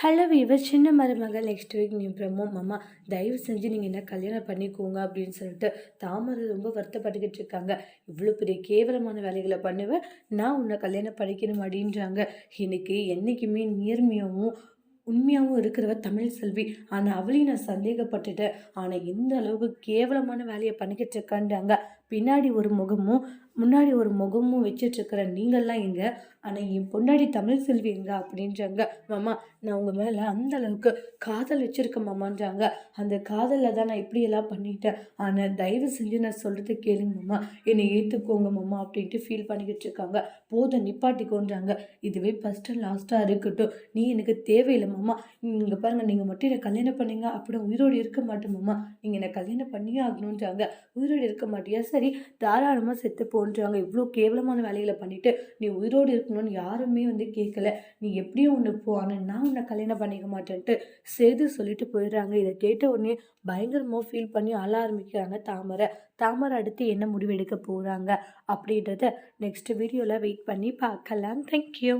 Hello இவர் சின்ன மருமகள் நெக்ஸ்ட் வீக் நீ பிரம்மோ மாமா தயவு செஞ்சு நீங்கள் என்ன கல்யாணம் பண்ணிக்கோங்க அப்படின்னு சொல்லிட்டு தாமரை ரொம்ப வருத்தப்பட்டுக்கிட்டு இருக்காங்க. இவ்வளோ பெரிய கேவலமான வேலைகளை பண்ணுவேன் நான் உன்னை கல்யாணம் பண்ணிக்கணும் அப்படின்றாங்க. எனக்கு என்றைக்குமே நேர்மையாகவும் உண்மையாகவும் இருக்கிறவ தமிழ் செல்வி. ஆனால் அவளையும் நான் சந்தேகப்பட்டுட்டேன். ஆனால் எந்த அளவுக்கு கேவலமான வேலையை பண்ணிக்கிட்டு இருக்கான்றாங்க. பின்னாடி ஒரு முகமும் முன்னாடி ஒரு முகமும் வச்சிட்ருக்கிற நீங்கள்லாம் எங்க? ஆனால் என் பொன்னாடி தமிழ் செல்வி எங்க அப்படின்றாங்க. மாமா நான் உங்கள் மேலே அந்த அளவுக்கு காதல் வச்சுருக்கேன் மாமான்றாங்க. அந்த காதலில் தான் நான் இப்படியெல்லாம் பண்ணிட்டேன். ஆனால் தயவு செஞ்சு நான் சொல்கிறது கேளுங்க மாமா. என்னை ஏற்றுக்கோங்க மாமா அப்படின்ட்டு ஃபீல் பண்ணிக்கிட்டு இருக்காங்க. போதும் நிப்பாட்டிக்கோன்றாங்க. இதுவே ஃபஸ்ட்டு லாஸ்ட்டாக இருக்கட்டும். நீ எனக்கு தேவையில்லை மாமா. இங்கே பாருங்கள் நீங்கள் மட்டும் என்னை கல்யாணம் பண்ணீங்க அப்படி உயிரோடு இருக்க மாட்டேன் மாமா. நீங்கள் என்னை கல்யாணம் பண்ணியே ஆகணுன்றாங்க. உயிரோடு இருக்க மாட்டியா? சரி தாராளமாக செத்து போன்றாங்க. இவ்வளோ கேவலமான வேலைகளை பண்ணிவிட்டு நீ உயிரோடு இருக்கணும்னு யாருமே வந்து கேட்கல நீ எப்படியும் ஒன்று போ ஆனால் நான் உன்னை கல்யாணம் பண்ணிக்க மாட்டேன்ட்டு செய்து சொல்லிட்டு போயிடுறாங்க. இதை கேட்ட உடனே பயங்கரமாக ஃபீல் பண்ணி அழ ஆரம்பிக்கிறாங்க தாமரை. தாமரை அடுத்து என்ன முடிவு எடுக்க போகிறாங்க அப்படின்றத நெக்ஸ்ட் வீடியோவில் வெயிட் பண்ணி பார்க்கலாம். தேங்க்யூ